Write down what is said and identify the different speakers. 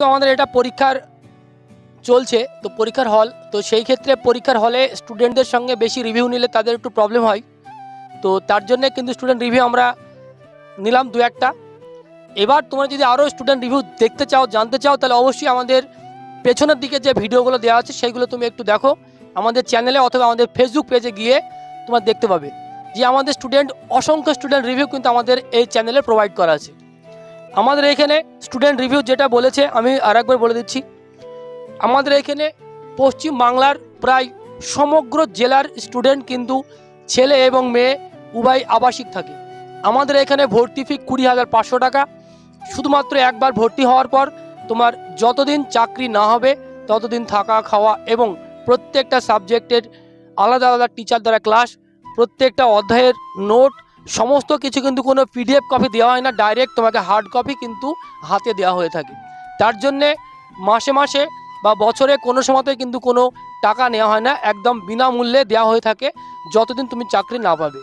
Speaker 1: তো আমাদের এটা পরীক্ষার চলছে, তো পরীক্ষার হল তো সেই ক্ষেত্রে পরীক্ষার হলে স্টুডেন্টদের সঙ্গে বেশি রিভিউ নিলে তাদের একটু প্রবলেম হয়। তো তার জন্য কিন্তু স্টুডেন্ট রিভিউ আমরা নিলাম দু একটা। এবার তোমরা যদি আরও স্টুডেন্ট রিভিউ দেখতে চাও, জানতে চাও, তাহলে অবশ্যই আমাদের পেছনের দিকে যে ভিডিওগুলো দেওয়া আছে, সেইগুলো তুমি একটু দেখো। আমাদের চ্যানেলে অথবা আমাদের ফেসবুক পেজে গিয়ে তোমার দেখতে পাবে যে আমাদের স্টুডেন্ট অসংখ্য স্টুডেন্ট রিভিউ কিন্তু আমাদের এই চ্যানেলে প্রোভাইড করা আছে। আমাদের এখানে স্টুডেন্ট রিভিউ যেটা বলেছে, আমি আরেকবার বলে দিচ্ছি। আমাদের এখানে পশ্চিম বাংলার প্রায় সমগ্র জেলার স্টুডেন্ট কিন্তু ছেলে এবং মেয়ে উভয় আবাসিক থাকে। আমাদের এখানে ভর্তি ফি কুড়ি হাজার পাঁচশো টাকা। শুধুমাত্র একবার ভর্তি হওয়ার পর তোমার যতদিন চাকরি না হবে, ততদিন থাকা, খাওয়া এবং প্রত্যেকটা সাবজেক্টের আলাদা আলাদা টিচার দ্বারা ক্লাস প্রত্যেকটা অধ্যায়ের নোট সমস্ত কিছু কিন্তু কোনো পিডিএফ কপি দেওয়া হয় না ডাইরেক্ট তোমাকে হার্ড কপি কিন্তু হাতে দেওয়া হয়ে থাকে। তার জন্যে মাসে মাসে বা বছরে কোনো সময়তে কিন্তু কোনো টাকা নেওয়া হয় না, একদম বিনামূল্যে দেওয়া হয়ে থাকে, যতদিন তুমি চাকরি না পাবে।